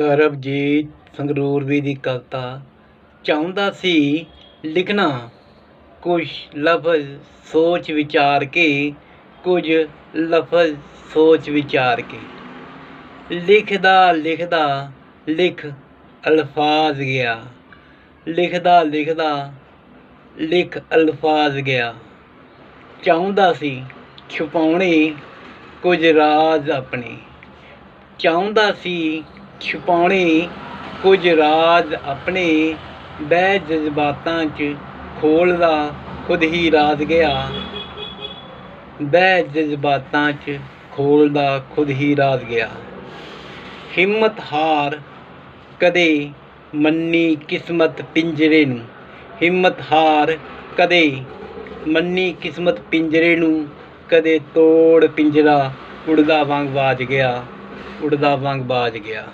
ਸਰਬਜੀਤ ਸੰਗਰੂਰਵੀ ਦੀ ਕਵਿਤਾ ਚਾਹੁੰਦਾ ਸੀ ਲਿਖਣਾ। ਕੁਝ ਲਫ਼ਜ਼ ਸੋਚ ਵਿਚਾਰ ਕੇ, ਕੁਝ ਲਫ਼ਜ਼ ਸੋਚ ਵਿਚਾਰ ਕੇ। ਲਿਖਦਾ ਲਿਖਦਾ ਲਿਖ ਅਲਫਾਜ਼ ਗਿਆ। ਲਿਖਦਾ ਲਿਖਦਾ ਲਿਖ ਅਲਫਾਜ਼ ਗਿਆ। ਚਾਹੁੰਦਾ ਸੀ ਛੁਪਾਉਣੇ ਕੁਝ ਰਾਜ਼ ਆਪਣੇ। ਚਾਹੁੰਦਾ ਸੀ ਛੁਪਾਉਣੇ, ਕੁਝ ਰਾਜ਼ ਆਪਣੇ ਬਹਿ ਜਜ਼ਬਾਤਾਂ 'ਚ ਖੋਲਦਾ ਖੁਦ ਹੀ ਰਾਜ਼ ਗਿਆ। ਬਹਿ ਜਜ਼ਬਾਤਾਂ 'ਚ ਖੋਲਦਾ ਖੁਦ ਹੀ ਰਾਜ਼ ਗਿਆ। ਹਿੰਮਤ ਹਾਰ ਕਦੇ ਮੰਨੀ ਕਿਸਮਤ ਪਿੰਜਰੇ ਨੂੰ। ਹਿੰਮਤ ਹਾਰ ਕਦੇ ਮੰਨੀ ਕਿਸਮਤ ਪਿੰਜਰੇ ਨੂੰ। ਕਦੇ ਤੋੜ ਪਿੰਜਰਾ ਉੜਦਾ ਵਾਂਗ ਬਾਜ ਗਿਆ, ਉੜਦਾ ਵਾਂਗ ਬਾਜ ਗਿਆ।